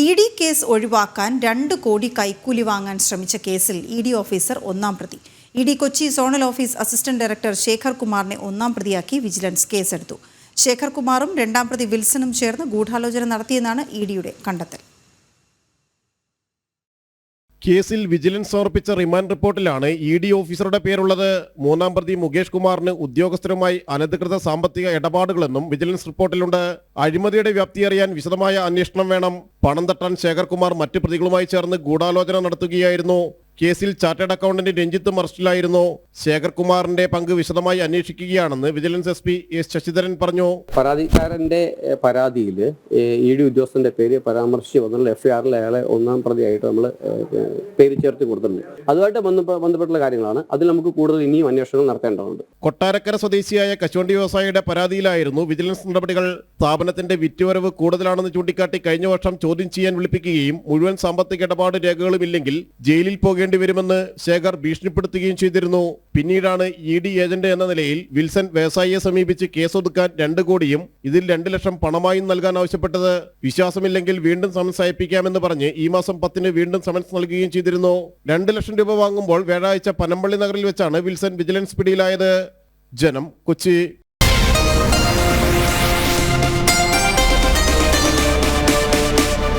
E D case ഒഴിവാക്കാൻ രണ്ട് കോടി കൈക്കൂലി വാങ്ങാൻ ശ്രമിച്ച കേസിൽ ഇ ഡി ഓഫീസർ ഒന്നാം പ്രതി. E D Kochi zonal office assistant director Shekhar കുമാറിനെ ഒന്നാം പ്രതിയാക്കി വിജിലൻസ് കേസെടുത്തു. ശേഖർ കുമാറും രണ്ടാം പ്രതി വിൽസണും ചേർന്ന് ഗൂഢാലോചന നടത്തിയെന്നാണ് ഇ ഡിയുടെ കണ്ടെത്തൽ. കേസിൽ വിജിലൻസ് സമർപ്പിച്ച റിമാൻഡ് റിപ്പോർട്ടിലാണ് ഇ ഡി ഓഫീസറുടെ പേരുള്ളത്. മൂന്നാം പ്രതി മുകേഷ് കുമാറിന് ഉദ്യോഗസ്ഥരുമായി അനധികൃത സാമ്പത്തിക ഇടപാടുകളെന്നും വിജിലൻസ് റിപ്പോർട്ടിലുണ്ട്. അഴിമതിയുടെ വ്യാപ്തി അറിയാൻ വിശദമായ അന്വേഷണം വേണം. പണം തട്ടാൻ ശേഖർ കുമാർ മറ്റ് പ്രതികളുമായി ചേർന്ന് ഗൂഢാലോചന നടത്തുകയായിരുന്നു. കേസിൽ ചാർട്ടേഡ് അക്കൗണ്ടന്റ് രഞ്ജിത്തും അറസ്റ്റിലായിരുന്നു ശേഖർ കുമാറിന്റെ പങ്ക് വിശദമായി അന്വേഷിക്കുകയാണെന്ന് vigilance S P S Sasidharan പറഞ്ഞു. പരാതിക്കാരന്റെ പരാതിയിൽ ഇ ഡി ഉദ്യോഗസ്ഥന്റെ പേര് പരാമർശിച്ച് വന്നുള്ള എഫ്ഐആറിൽ അയാളെ ഒന്നാം പ്രതിയായിട്ട് നമ്മൾ പേര് ചേർത്ത് കൊടുത്തിട്ടുണ്ട്. അതുമായിട്ട് ബന്ധപ്പെ- ബന്ധപ്പെട്ടുള്ള കാര്യങ്ങളാണ്. അതിൽ നമുക്ക് കൂടുതൽ ഇനിയും അന്വേഷണം നടത്തേണ്ടതുണ്ട്. കൊട്ടാരക്കര സ്വദേശിയായ കശുവണ്ടി വ്യവസായിയുടെ പരാതിയിലായിരുന്നു വിജിലൻസ് നടപടികൾ. സ്ഥാപനത്തിന്റെ വിറ്റുവരവ് കൂടുതലാണെന്ന് ചൂണ്ടിക്കാട്ടി കഴിഞ്ഞ വർഷം ചോദ്യം ചെയ്യാൻ വിളിപ്പിക്കുകയും മുഴുവൻ സാമ്പത്തിക ഇടപാട് രേഖകളും ഇല്ലെങ്കിൽ ജയിലിൽ പോകേണ്ടി വരുമെന്ന് ശേഖർ ഭീഷണിപ്പെടുത്തുകയും ചെയ്തിരുന്നു. പിന്നീടാണ് ഇ ഡി ഏജന്റ് എന്ന നിലയിൽ വിൽസൺ വ്യവസായിയെ സമീപിച്ച് കേസൊതുക്കാൻ രണ്ട് കോടിയും ഇതിൽ രണ്ട് ലക്ഷം പണമായും നൽകാൻ ആവശ്യപ്പെട്ടത്. വിശ്വാസമില്ലെങ്കിൽ വീണ്ടും സമൻസ് അയപ്പിക്കാമെന്ന് പറഞ്ഞ് ഈ മാസം പത്തിന് വീണ്ടും സമൻസ് നൽകുകയും ചെയ്തിരുന്നു. രണ്ട് ലക്ഷം രൂപ വാങ്ങുമ്പോൾ വ്യാഴാഴ്ച പനമ്പള്ളി നഗറിൽ വെച്ചാണ് വിൽസൺ വിജിലൻസ് പിടിയിലായത്. ജനം കൊച്ചി.